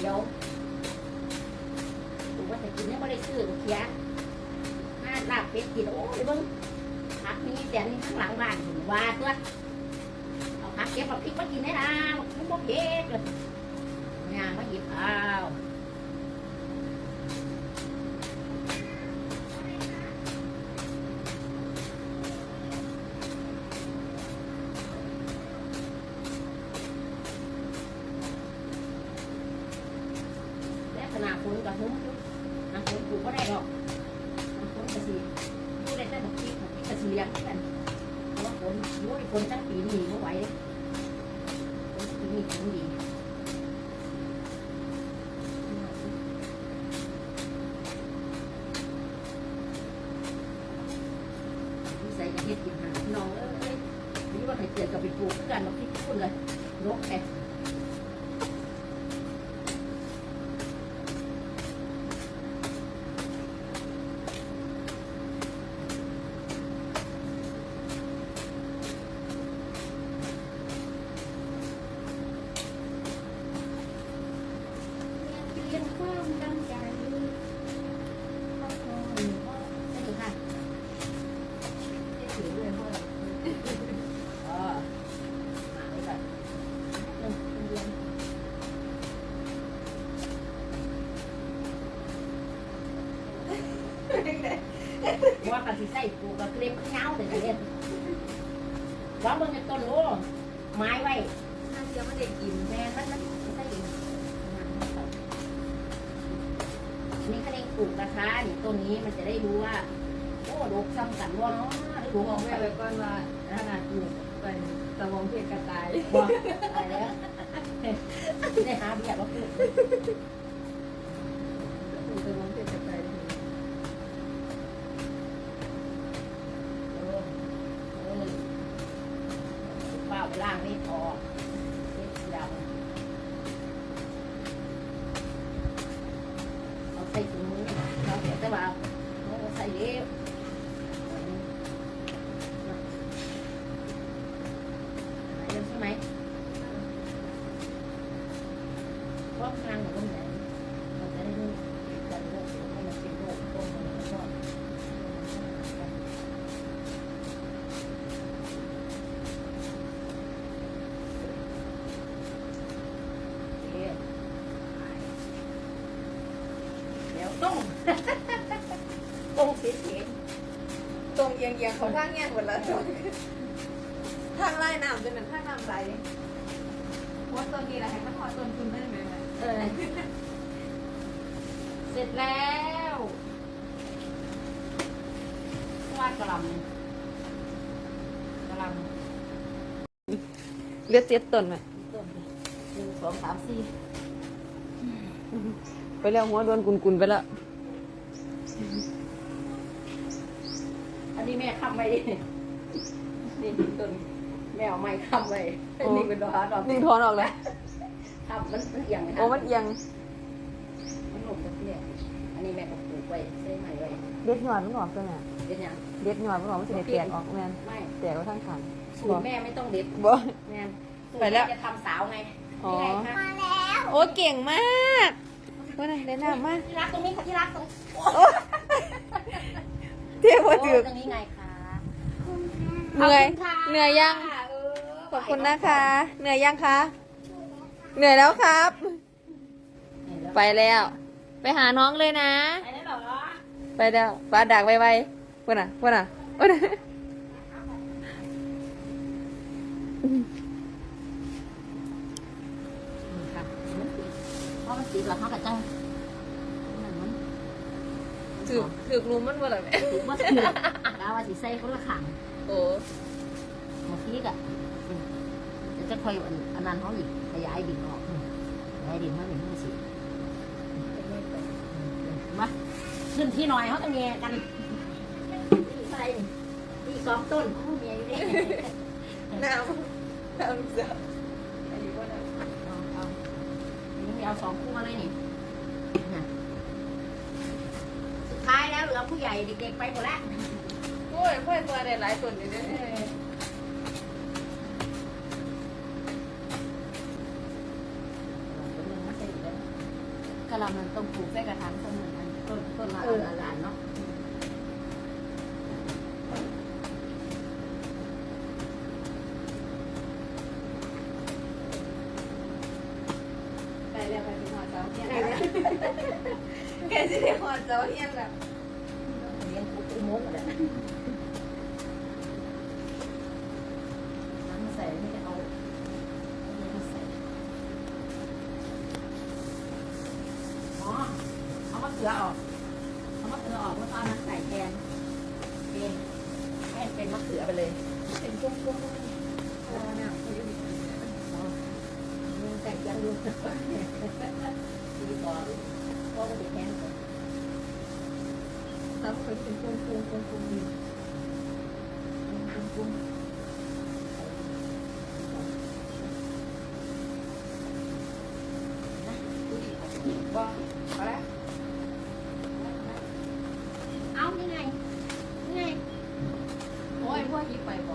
เดี๋ยวดูว่าจะกินเนี่ยไม่ได้ซื้อเขียมาลาบเป็ดกินโอ้ยเบิ้งพักนี้แต่นี่ข้างหลังบ้านว่าตัวเอาพักเก็บผักพริกมากินได้ละวมันบ่เผ็ดเลยงานมาหยิบเอา กับหุ้มอยู่น้ำฝนปลูกก็ได้หรอกน้ำฝนกระสีดูได้แต่บักพริกบักพริกระสีเลี้ยงกันเพราะว่าฝนโอ้ยฝนตั้งปีนี้ไม่ไหวเลยฝนปีนี้ฝนดีนิสัยจะเฮ็ดกินหาน้องเอ้ยนี่ว่าใครเกิดกับไปปลูกคือกันมาคิดคุณเลยรกแค่ ว่ากันสิใส่ปูกับเกล็บข้าวเหนียวแต่จะเล่นว่าเบิ่งในต้นโอ้ไม้ไว้น่าจะไม่ได้กินแม่มันมันใส่ดินนี่เขาเรียกปลูกนะคะนี่ต้นนี้มันจะได้รู้ว่าโอ้ดกซ้ำกันว่าเนาะหรือผดมกบอออกกแม่ไปไว้ก่อนว่าขนาดปลูกเป็นสมองเพชรกระต่ายบอกอะไรแล้วได้หาเบียร์มาพูดปลู ล่าไปล่างไม่พอ ต้องต้องเสียเสียงตรงเอียงเอียงเขาข้างเงี้ยหมดแล้วทางไล่น้ำจนเป็นทางน้ำไหลโพสต์ตัวนี้แหละให้มันถอดต้นทุนได้ไหมเออเสร็จแล้ววาดกระหลำกระหลำเลือดเจ็ดต้นไหมต้นหนึ่งสองสามสี่ไปแล้วหัวโดนกุนกุนไปแล้ว นนี้แม่ค้ำไว้ดินี่ต้นแม่เอาไม้ค้ำไว้นี่เป็นดอกดอกดึงทอนออกเลยค้ำมันมันเอียงนะโอ้มันเอียงมันหลบตะเกียบอันนี้แม่ก็ปลูกไว้ใส่ไม้ไว้เด็ดหยอดมันออกตัวเนี่ยเป็นหยังเด็ดหยอดมันออกมันจะได้แตกออกแมนไม่แตกไว้ทั้งขันสูตรแม่ไม่ต้องเด็ดบ่แม่สูตรไปแล้วม่จะทำสาวไงอ๋อนี่ไงคะโอ้เก่งมากว่าไหนได้น้ำมากที่รักตรงนี้ค่ะที่รักตรง เที่ยวโอ้มาถือตรงนี้ไงคะเหนื่อยขบคุณค่ะเหนื่อยยังเออขอบคุณนะคะ เหนื่อยยังคะ เหนื่อยแล้วครับ ไปแล้ว ไปหาน้องเลยนะ ไปแล้วเหรอไปแล้วฟ้าดักไวๆพูดน่ะพูดน่ะพูดน่ะนี่ค่ะมันติดเพราะมันติดแล้วเขากับจังนั่นมัน ถือถือลุมมันบ่ล่ะแม่ติดว่าติดแล้วว่าสิใส่คนละขังโอ้เมื่อกี้กะอืมเดี๋ยวจะคอยอันอันนั้นเขาอีกขยายดินออกอืมขยายดินมาหนึ่งห้าสิบมาขึ้นที่หน่อยเขาจะเมียกันที่อะไรที่สองต้นเขาเมียอยู่นี่น้ำน้ำเสืออายุว่าน้เอาเอานี่เอาสองคู่มาเลยนี่ ท้ายแล้วเหลือผู้ใหญ่เด็กๆไปหมดแล้วำโอ้ยพ่อยตัวได้หลายตัวอยู่เด้อกะหล่ำมันต้องปลูกใส่กระถางต้นหนึ่งอันต้นต้นละอันละอันเนาะไปแล้วไปเป็นหอเจ้าเฮียนแล้วแกจะได้หอเจ้าเฮียนแล้วเลี้ยงกุ๊กอุโมงค์เลยน้ำใส่ไม่ได้เอาไม่ได้ใส่อ๋อเอามะเขือออกเอามะเขือออกแล้วก็เอาน้ำใส่แทนเองให้เป็นมะเขือไปเลย เป็นกุ้งกุ้งพอเนี่ยเขาอยู่มึงแต่งยังดูดีกว่าเพราะว่าจะแทนก่อน sao phải cung cung cung cung cung gì cung cung cung Vâng, có đấy Ông như này Như này. Ủa em qua dịp bày bỏ